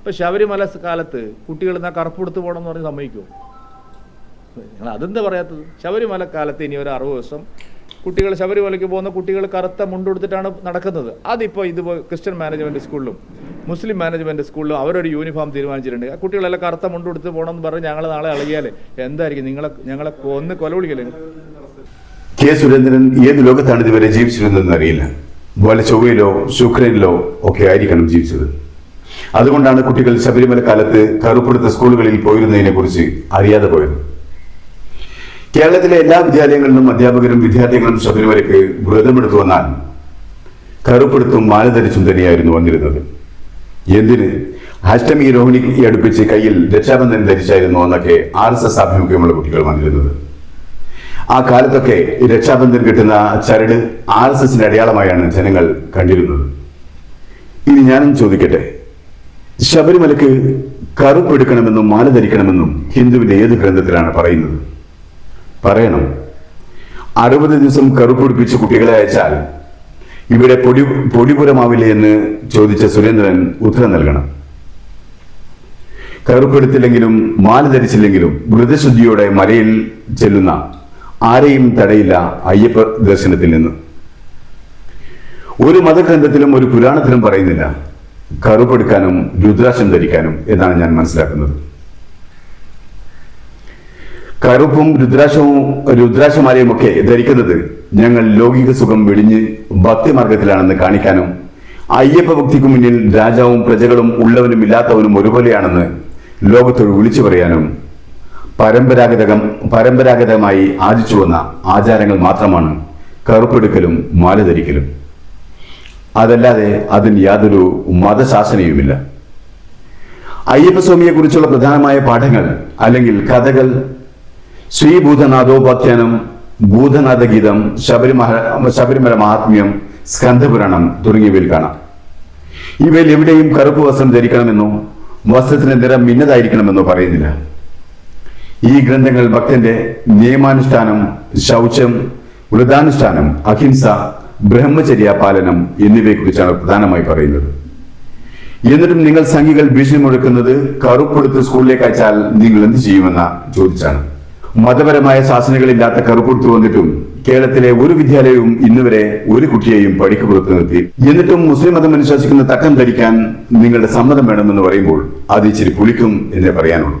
ഇപ്പം ശബരിമല കാലത്ത് കുട്ടികൾ എന്നാൽ കറുപ്പെടുത്ത് പോകണം എന്ന് പറഞ്ഞ് സമ്മതിക്കുമോ അതെന്താ പറയാത്തത്? ശബരിമല കാലത്ത് ഇനി ഒരു അറുപത് ദിവസം കുട്ടികൾ ശബരിമലയ്ക്ക് പോകുന്ന കുട്ടികൾ കറുത്ത മുണ്ടെടുത്തിട്ടാണ് നടക്കുന്നത്. അതിപ്പോൾ ഇതിപ്പോൾ ക്രിസ്ത്യൻ മാനേജ്മെന്റ് സ്കൂളിലും മുസ്ലിം മാനേജ്മെന്റ് സ്കൂളിലും അവരൊരു യൂണിഫോം തീരുമാനിച്ചിട്ടുണ്ട്. ആ കുട്ടികളെല്ലാം കറുത്ത മുണ്ടെടുത്ത് പോകണം എന്ന് പറഞ്ഞ് ഞങ്ങൾ നാളെ ഇളകിയാൽ എന്തായിരിക്കും? നിങ്ങളെ ഞങ്ങളെ കൊന്ന് കൊല വിളിക്കല്ലേ? കെ സുരേന്ദ്രൻ ഏത് ലോകത്താണ് ഇതുവരെ ജീവിച്ചിരുന്നതെന്ന് അറിയില്ല. വല്ല ചൊവ്വയിലോ ശുക്രനിലോ ഒക്കെ ആയിരിക്കണം ജീവിച്ചത്. അതുകൊണ്ടാണ് കുട്ടികൾ ശബരിമല കാലത്ത് കറുപ്പെടുത്ത സ്കൂളുകളിൽ പോയിരുന്നതിനെ കുറിച്ച് അറിയാതെ പോയത്. കേരളത്തിലെ എല്ലാ വിദ്യാലയങ്ങളിലും അധ്യാപകരും വിദ്യാർത്ഥികളും ശബരിമലയ്ക്ക് വ്രതമെടുത്തു വന്നാൽ കറുപ്പെടുത്തും മാലധരിച്ചും തന്നെയായിരുന്നു വന്നിരുന്നത്. എന്തിന്? അഷ്ടമി രോഹിണി അടുപ്പിച്ച് കയ്യിൽ രക്ഷാബന്ധൻ ധരിച്ചായിരുന്നു എന്നൊക്കെ ആർ എസ് എസ് ആഭിമുഖ്യമുള്ള കുട്ടികൾ വന്നിരുന്നത്. ആ കാലത്തൊക്കെ രക്ഷാബന്ധൻ കിട്ടുന്ന ചരട് ആർ എസ് എസിന്റെ അടയാളമായാണ് ജനങ്ങൾ കണ്ടിരുന്നത്. ഇനി ഞാനും ചോദിക്കട്ടെ? ശബരിമലക്ക് കറുപ്പെടുക്കണമെന്നും മാല ധരിക്കണമെന്നും ഹിന്ദുവിന്റെ ഏത് ഗ്രന്ഥത്തിലാണ് പറയുന്നത്? പറയണം. അറുപത് ദിവസം കറുപ്പൊടിപ്പിച്ച് കുട്ടികളെ അയച്ചാൽ ഇവിടെ പൊടി പൊടിപുരമാവില്ലേ എന്ന് ചോദിച്ച സുരേന്ദ്രൻ ഉത്തരം നൽകണം. കറുപ്പെടുത്തില്ലെങ്കിലും മാല ധരിച്ചില്ലെങ്കിലും വ്രതശുദ്ധിയോടെ മലയിൽ ചെല്ലുന്ന ആരെയും തടയില്ല അയ്യപ്പ ദർശനത്തിൽ നിന്ന്. ഒരു മതഗ്രന്ഥത്തിലും ഒരു പുരാണത്തിലും പറയുന്നില്ല. കറുപ്പെടുക്കാനും രുദ്രാക്ഷം ധരിക്കാനും എന്നാണ് ഞാൻ മനസ്സിലാക്കുന്നത്. കറുപ്പും രുദ്രാക്ഷവും രുദ്രാക്ഷമാലയും ഒക്കെ ധരിക്കുന്നത് ഞങ്ങൾ ലൗകിക സുഖം വെടിഞ്ഞ് ഭക്തിമാർഗത്തിലാണെന്ന് കാണിക്കാനും അയ്യപ്പ ഭക്തിക്ക് മുന്നിൽ രാജാവും പ്രജകളും ഉള്ളവനും ഇല്ലാത്തവനും ഒരുപോലെയാണെന്ന് ലോകത്തോട് വിളിച്ചു പറയാനും പരമ്പരാഗതകം പരമ്പരാഗതമായി ആചിച്ചു വന്ന ആചാരങ്ങൾ മാത്രമാണ് കറുപ്പെടുക്കലും മാല ധരിക്കലും അതല്ലാതെ അതിന് യാതൊരു മതശാസനയുമില്ല. അയ്യപ്പസ്വാമിയെ കുറിച്ചുള്ള പ്രധാനമായ പാഠങ്ങൾ അല്ലെങ്കിൽ കഥകൾ ശ്രീഭൂതനാഥോപാഖ്യാനം ഭൂതനാഥഗീതം ശബരിമഹ ശബരിമല മഹാത്മ്യം സ്കന്ധപുരാണം തുടങ്ങിയവയിൽ കാണാം. ഇവയിൽ എവിടെയും കറുപ്പ് വസ്ത്രം ധരിക്കണമെന്നോ വസ്ത്രത്തിന്റെ നിറം മിന്നതായിരിക്കണമെന്നോ പറയുന്നില്ല. ഈ ഗ്രന്ഥങ്ങൾ ഭക്തന്റെ നിയമാനുഷ്ഠാനം ശൗചം വ്രതാനുഷ്ഠാനം അഹിംസ ബ്രഹ്മചര്യ പാലനം എന്നിവയെക്കുറിച്ചാണ് പ്രധാനമായി പറയുന്നത്. എന്നിട്ടും നിങ്ങൾ സംഘികൾ ഭീഷണി മുഴക്കുന്നത് കറുപ്പെടുത്ത് സ്കൂളിലേക്ക് അയച്ചാൽ നിങ്ങൾ എന്ത് ചെയ്യുമെന്ന ചോദിച്ചാണ്. മതപരമായ ശാസനകളില്ലാത്ത കറുപ്പെടുത്ത് വന്നിട്ടും കേരളത്തിലെ ഒരു വിദ്യാലയവും ഇന്നുവരെ ഒരു കുട്ടിയെയും പടിക്ക് പുറത്തു നിർത്തി. എന്നിട്ടും മുസ്ലിം മതം അനുശാസിക്കുന്ന തക്കം ധരിക്കാൻ നിങ്ങളുടെ സമ്മതം വേണമെന്ന് പറയുമ്പോൾ അത് ഇച്ചിരി പുളിക്കും എന്നേ പറയാനുള്ളൂ.